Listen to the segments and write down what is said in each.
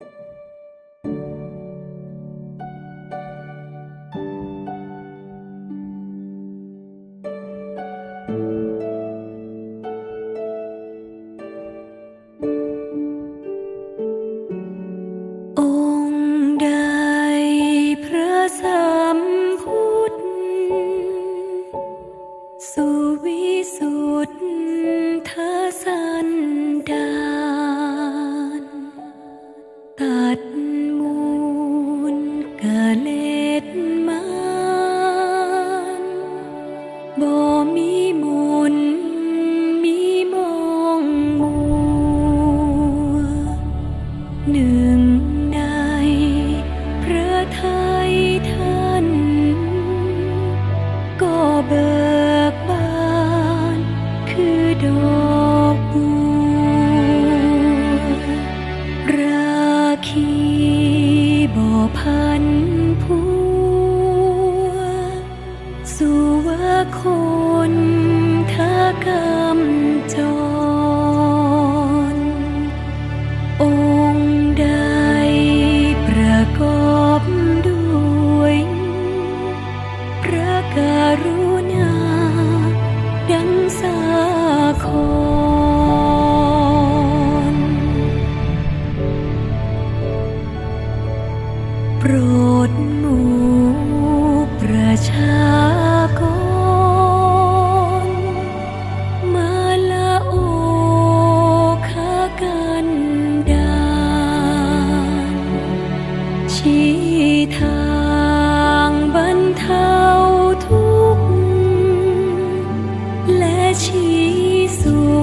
you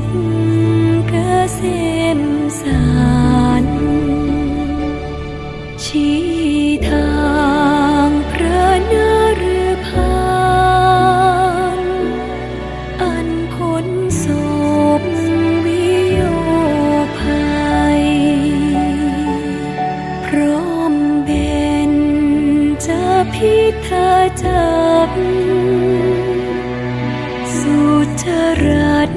ขเกษมสารชี้ทางพระนฤพานอันคนสบวิโยภัย พร้อมเบนจะพิทาจัสุจรัต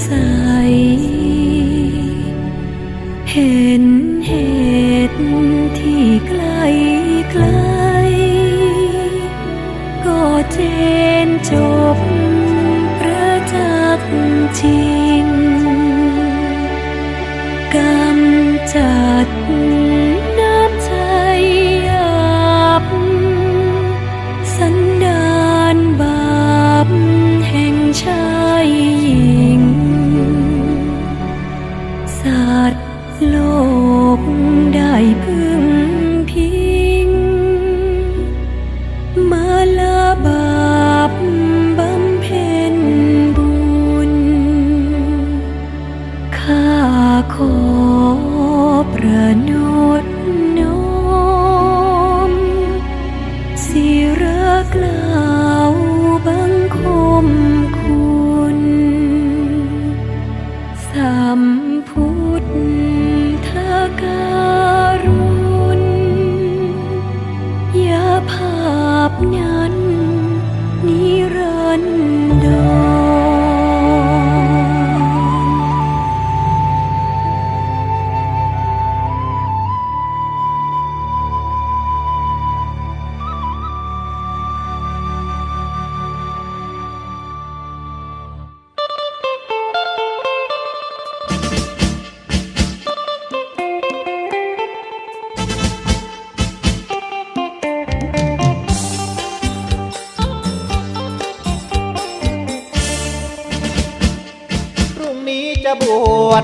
ใส เห็นเหตุที่ไกลไกล ก็เจนจบประจักษ์ที นั้นนิรันดร์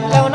got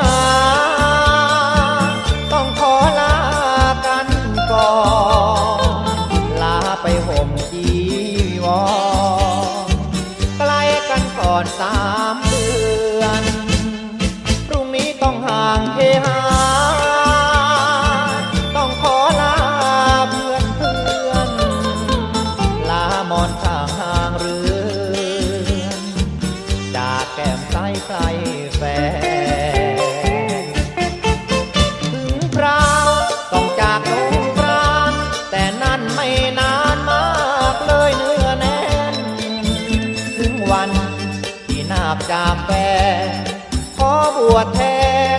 แท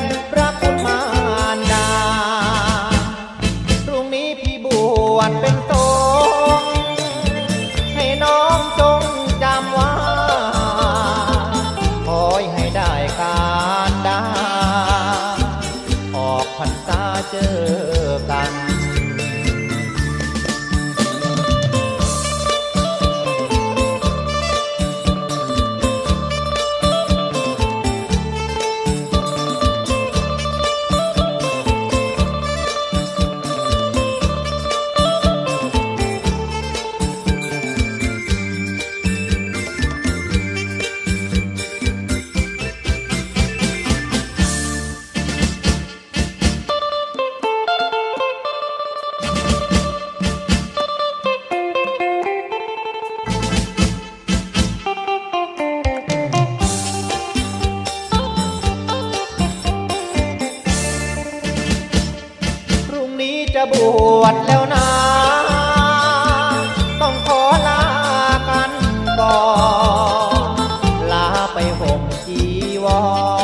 นพระคุณมารดาพรุ่งนี้พี่บวชเป็นตงให้น้องจงจำว่าคอยให้ได้การดา ออกพรรษาเจอกัน บวชแล้วนะ ต้องขอลากันก่อนลาไปห่มจีวร